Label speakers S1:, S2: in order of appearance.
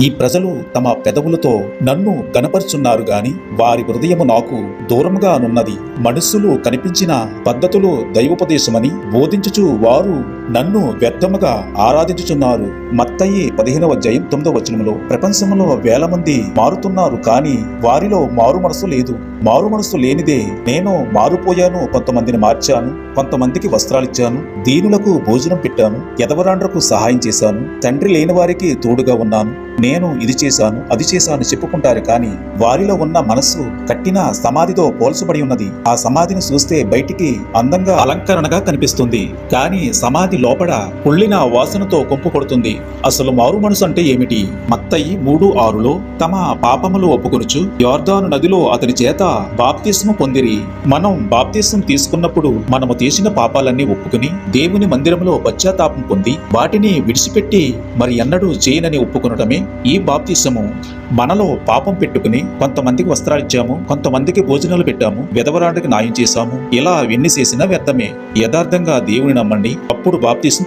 S1: ఈ ప్రజలు తమ పెదవులతో నన్ను కనపరుచున్నారు గాని వారి హృదయము నాకు దూరముగా నున్నది. మనుస్సులు కనిపించిన పద్ధతులు దైవోపదేశమని బోధించుచు వారు నన్ను వ్యర్థముగా ఆరాధించుచున్నారు. మత్తయి పదిహేనవ జయం తొమ్మిదవ వచనములో ప్రపంచంలో వేల మంది మారుతున్నారు కానీ వారిలో మారు మనసు లేదు. మారు మనసు లేనిదే నేను మారుపోయాను. కొంతమందిని మార్చాను. కొంతమందికి వస్త్రాలిచ్చాను దీనులకు భోజనం పెట్టాను. ఎదవరాండ్రకు సహాయం చేశాను. తండ్రి లేని వారికి తోడుగా ఉన్నాను. నేను ఇది చేశాను అది చేశాను చెప్పుకుంటారు కానీ వారిలో ఉన్న మనస్సు కట్టిన సమాధితో పోల్చబడి ఉన్నది. ఆ సమాధిని చూస్తే బయటికి అందంగా అలంకరణగా కనిపిస్తుంది. కానీ సమాధి లోపల పుళ్ళిన వాసనతో కొంపు కొడుతుంది. అసలు మారు మనసు అంటే ఏమిటి? మత్తయి మూడు ఆరులో తమ పాపములు ఒప్పుకొనుచు యోర్దాను నదిలో అతని చేత బాప్తిస్ము పొందిరి. మనం బాప్తీసం తీసుకున్నప్పుడు మనము చేసిన పాపాలన్నీ ఒప్పుకుని దేవుని మందిరంలో పశ్చాత్తాపం పొంది వాటిని విడిచిపెట్టి మరి ఎన్నడూ చేయనని ఒప్పుకొనటమే ఈ బాప్తిసము మనలో పాపం పెట్టుకుని కొంతమందికి వస్త్రాలు ఇచ్చాము కొంతమందికి భోజనాలు పెట్టాము విధవరాడికి న్యాయం చేశాము. ఇలా ఎన్ని చేసినా వ్యర్థమే. యథార్థంగా దేవుని నమ్మండి. అప్పుడు బాప్తిసం